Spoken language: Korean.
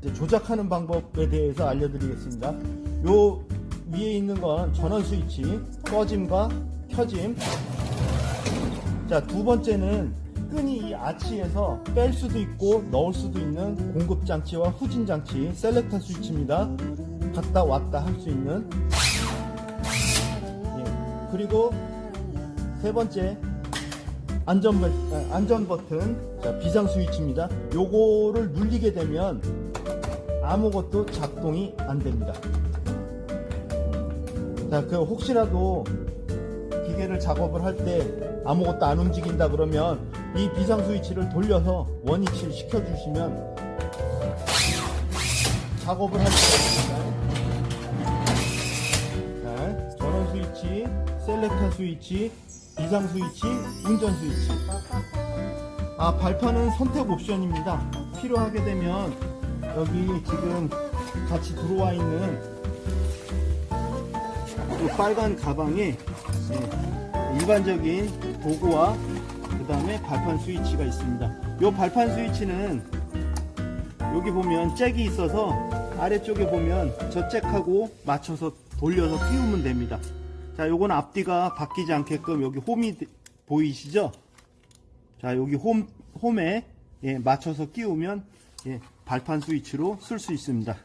이제 조작하는 방법에 대해서 알려드리겠습니다. 요 위에 있는 건 전원 스위치 꺼짐과 켜짐. 자, 두 번째는 끈이 이 아치에서 뺄 수도 있고 넣을 수도 있는 공급 장치와 후진 장치 셀렉터 스위치입니다. 갔다 왔다 할 수 있는. 예. 그리고 세 번째 안전, 버- 아, 안전 버튼 자, 비상 스위치입니다. 요거를 눌리게 되면 아무것도 작동이 안 됩니다. 자, 그 혹시라도 기계를 작업을 할 때 아무것도 안 움직인다 그러면 이 비상 스위치를 돌려서 원위치를 시켜주시면 작업을 할 수가 있습니다. 자, 전원 스위치, 셀렉터 스위치, 비상 스위치, 운전 스위치. 아, 발판은 선택 옵션입니다. 필요하게 되면 여기 지금 같이 들어와 있는 이 빨간 가방에 예, 일반적인 도구와 그 다음에 발판 스위치가 있습니다. 이 발판 스위치는 여기 보면 잭이 있어서 아래쪽에 보면 저 잭하고 맞춰서 돌려서 끼우면 됩니다. 자, 요건 앞뒤가 바뀌지 않게끔 여기 홈이 드- 보이시죠? 자, 여기 홈, 홈에 예, 맞춰서 끼우면 예, 발판 스위치로 쓸 수 있습니다.